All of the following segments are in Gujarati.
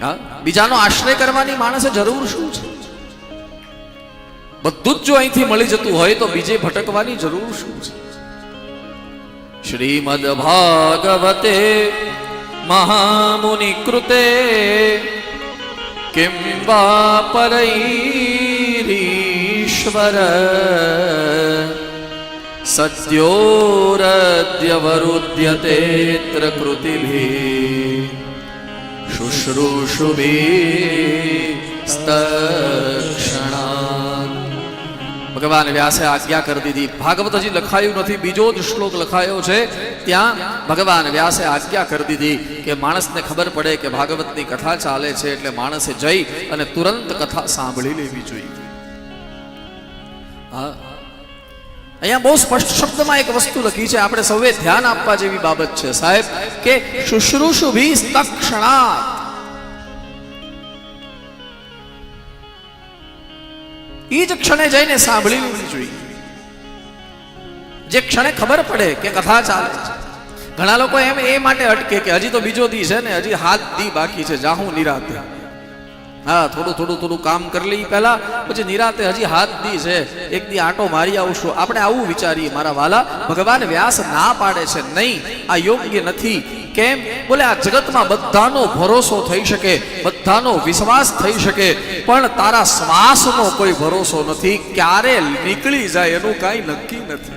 હા? બીજાનો આશ્રય કરવાની માણસે જરૂર શું છે? બધું જ જો અહીંથી મળી જતું હોય તો બીજે ભટકવાની જરૂર શું છે? શ્રીમદ ભાગવતે મહામુનિ કૃતે કિમ વા પરૈરીશ્વર સદ્યોરદ્યવરુદ્યતેત્ર કૃતિભિ. સ્તક્ષણાત ભગવાન વ્યાસે આજ્ઞા કરી દીધી ભાગવત હજી લખાયું નથી બીજો જ શ્લોક લખાયો છે ત્યાં ભગવાન વ્યાસે આજ્ઞા કરી દીધી કે માણસને ખબર પડે કે ભાગવતની કથા ચાલે છે એટલે માણસે જઈ અને તુરંત કથા સાંભળી લેવી જોઈએ હા અહીંયા બહુ સ્પષ્ટ શબ્દમાં એક વસ્તુ લખી છે, આપણે સૌએ ધ્યાન આપવા જેવી બાબત છે સાહેબ, કે શુશ્રુષુભી તક્ષણાત એ જ ક્ષણે જઈને સાંભળી લેવી જોઈએ જે ક્ષણે ખબર પડે કે કથા ચાલે છે. ઘણા લોકો એમ એ માટે અટકે કે હજી તો બીજો દી છે ને, હજી હાથ દી બાકી છે જાહું નિરાતે. હા, થોડું થોડું થોડું કામ કરી લઈ પહેલા, પછી નિરાતે હજી હાથ દી છે. એક દી આટો મારી આવશું. આપણે આવું વિચારીએ, મારા વાલા. ભગવાન વ્યાસ ના પાડે છે. નહીં, આ યોગ્ય નથી. કેમ? બોલે, આ જગતમાં બધાનો ભરોસો થઈ શકે, બધાનો વિશ્વાસ થઈ શકે, પણ તારા શ્વાસનો કોઈ ભરોસો નથી. ક્યારે નીકળી જાય એનું કાંઈ નક્કી નથી.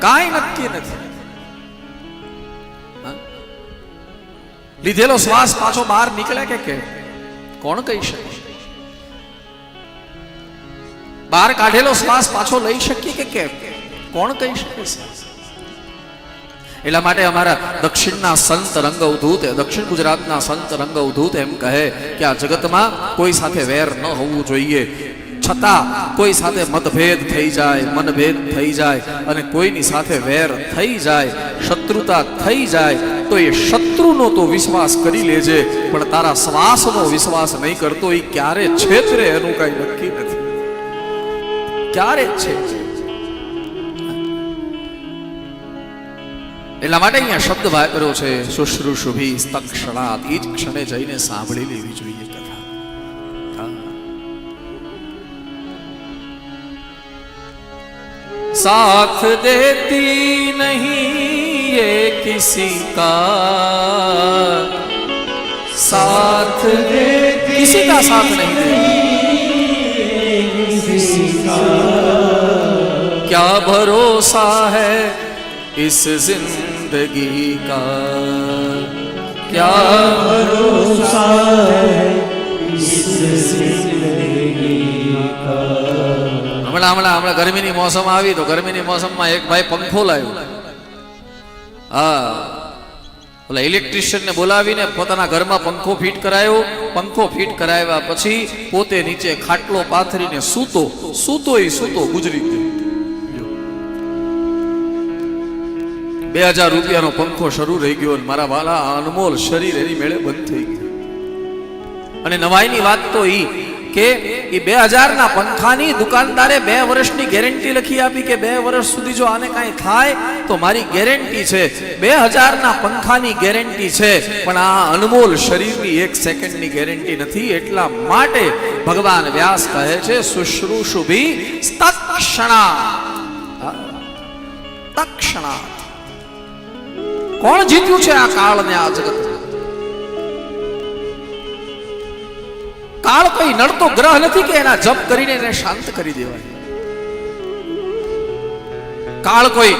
કાંઈ નક્કી નથી. લીધેલો શ્વાસ પાછો બહાર નીકળે કે કે કોણ કહી શકે? બહાર કાઢેલો શ્વાસ પાછો લઈ શકીએ કે કેમ? કોણ કહી શકે? એટલા માટે અમારા દક્ષિણના સંત રંગ અવધૂત દક્ષિણ ગુજરાતના સંત રંગ અવધૂત એમ કહે કે આ જગતમાં કોઈ સાથે વેર ન હોવું જોઈએ. છતાં કોઈ સાથે મતભેદ થઈ જાય, મનભેદ થઈ જાય અને કોઈની સાથે વેર થઈ જાય, શત્રુતા થઈ જાય, તો એ શત્રુનો તો વિશ્વાસ કરી લેજે, પણ તારા શ્વાસનો વિશ્વાસ નહીં કરતો, એ ક્યારે છેતરે એનું કઈ નક્કી નથી. ક્યારે છે એટલા માટે અહીંયા શબ્દ વાપર્યો છે શુશ્રુષુભી સ્તક્ષણાત એ જ ક્ષણે જઈને સાંભળી લેવી જોઈએ કથા હા. साथ देती नहीं ये किसी का साथ दे किसी का साथ नहीं देती क्या भरोसा है इस जिंदगी का क्या भरोसा હમણાં હમણાં હમણાં ગરમીની મોસમ આવી તો ગરમીની મોસમમાં એક ભાઈ પંખો લાવ્યો હા ઓલા ઇલેક્ટ્રિશિયનને બોલાવીને પોતાના ઘરમાં પંખો ફિટ કરાયો પંખો ફિટ કરાવ્યા પછી પોતે નીચે ખાટલો પાથરીને સૂતો સૂતો ઈ સૂતો ગુજરી ગયો બે હજાર રૂપિયાનો પંખો શરૂ રહી ગયો અને મારા વાલા અનમોલ શરીર એની મેળે બંધ થઈ ગયું. અને નવાઈની વાત તો એ કે એ બે હજારના પંખાની દુકાનદારે બે વર્ષની ગેરંટી લખી આપી કે બે વર્ષ સુધી જો આને કાંઈ થાય તો મારી ગેરંટી છે. બે હજારના પંખાની ગેરંટી છે, પણ આ અનમોલ શરીરની એક સેકન્ડની ગેરંટી નથી. એટલા માટે ભગવાન વ્યાસ કહે છે સુશ્રુષુભી તક્ષણા તક્ષણા કોણ જીત્યું છે આ કાળને આ જગત? કાળ કોઈ નડતો ગ્રહ નથી કે એના જપ કરીને એને શાંત કરી દેવાય? કાળ કોઈ,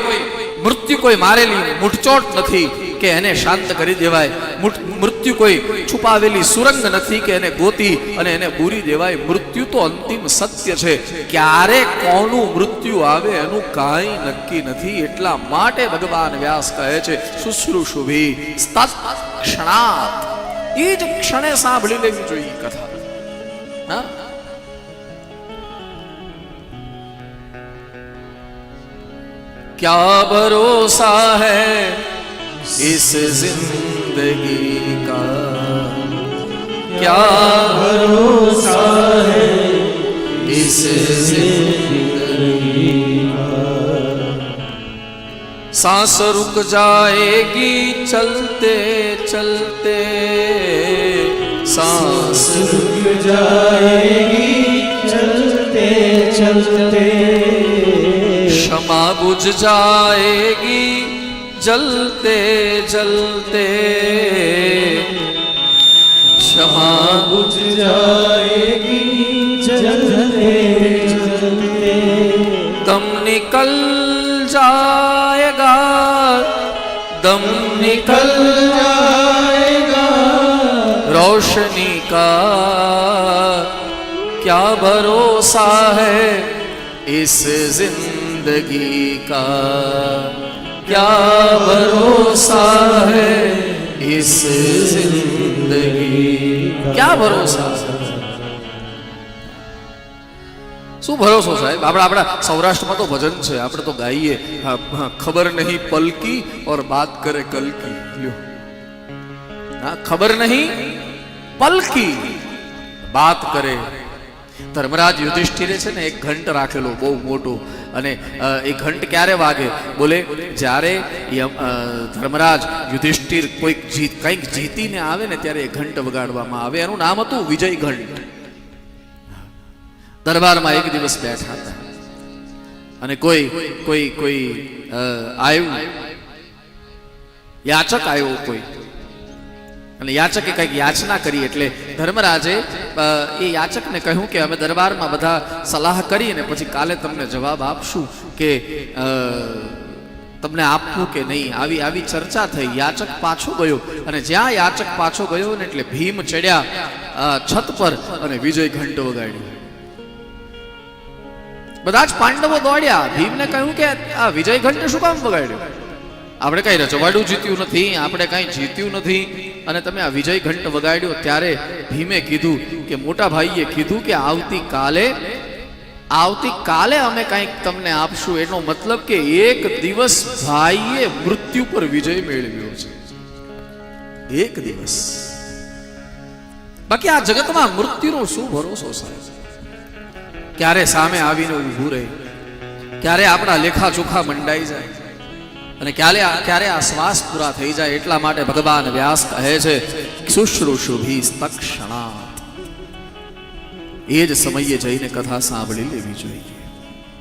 મૃત્યુ કોઈ મારેલી મૂઠચોટ નથી. કે એને શાંત કરી દેવાય મુઠ- મૃત્યુ કોઈ છુપાવેલી સુરંગ નથી કે એને ગોતી અને એને બૂરી દેવાય મૃત્યુ તો અંતિમ સત્ય છે ક્યારે કોનું મૃત્યુ આવે એનું કાંઈ નક્કી નથી એટલા માટે ભગવાન વ્યાસ કહે છે શુશ્રુષુભી ક્ષણાત એ જ ક્ષણે સાંભળી લેવી જોઈએ કથા હા क्या भरोसा है इस ज़िंदगी का। क्या भरोसा है इस ज़िंदगी सांस रुक जाएगी चलते चलते। सांस रुक जाएगी चलते चलते। क्षमा बुझ जाएगी जलते जलते। क्षमा बुझ जाएगी चलते चलते दम निकल जाएगा, दम निकल जाएगा। रोशनी का क्या भरोसा है इस ज़िंदगी का? क्या भरोसा है इस जिंदगी क्या ભરોસા શું ભરોસો સાહેબ આપણા આપણા સૌરાષ્ટ્રમાં તો ભજન છે આપણે તો ગાઈએ હા, હા, ખબર નહીં પલકી ઓર બાત કરે કલકી લ્યો હા ખબર નહીં પલકી બાત કરે ધર્મરાજ યુધિષ્ઠિરે છે ને એક ઘંટ રાખેલો, બહુ મોટો. અને એ ઘંટ ક્યારે વાગે? બોલે, જ્યારે ધર્મરાજ યુધિષ્ઠિર કોઈક જીત, કંઈક જીતીને આવે ને ત્યારે એ ઘંટ વગાડવામાં આવે. એનું નામ હતું વિજય ઘંટ. દરબારમાં એક દિવસ બેઠા હતા. અને કોઈ કોઈ કોઈ આવ્યું યાચક આવ્યો કોઈ. અને યાચકે કંઈક યાચના કરી એટલે ધર્મરાજે એ યાચકને કહ્યું કે અમે દરબારમાં બધા સલાહ કરી અને પછી કાલે તમને જવાબ આપશું કે તમને આપવું કે નહીં. આવી આવી ચર્ચા થઈ. યાચક પાછો ગયો અને જ્યાં યાચક પાછો ગયો ને એટલે ભીમ ચડ્યા છત પર અને વિજય ઘંટો વગાડ્યો. બધા જ પાંડવો દોડ્યા. ભીમને કહ્યું કે, આ વિજય ઘંટ શું કામ વગાડ્યો? આપણે કઈ રજવાડું જીત્યું નથી. આપણે કઈ જીત્યું નથી. અને તમે આ વિજય ઘંટ વગાડ્યો ત્યારે ભીમે કીધું કે, મોટા ભાઈએ કીધું કે આવતીકાલે આવતીકાલે અમે કંઈક તમને આપશું. એનો મતલબ કે એક દિવસ ભાઈએ મૃત્યુ પર વિજય મેળવ્યો છે. એક દિવસ. બાકી આ જગતમાં મૃત્યુનો શું ભરોસો સાહેબ? ક્યારે સામે આવીને ઊભું રહે? ક્યારે આપણા લેખા ચોખા મંડાઈ જાય? અને ક્યારે ક્યારે આ શ્વાસ પૂરા થઈ જાય એટલા માટે ભગવાન વ્યાસ કહે છે શુશ્રુષુભી તક્ષણાત એ જ સમયે જઈને કથા સાંભળી લેવી જોઈએ.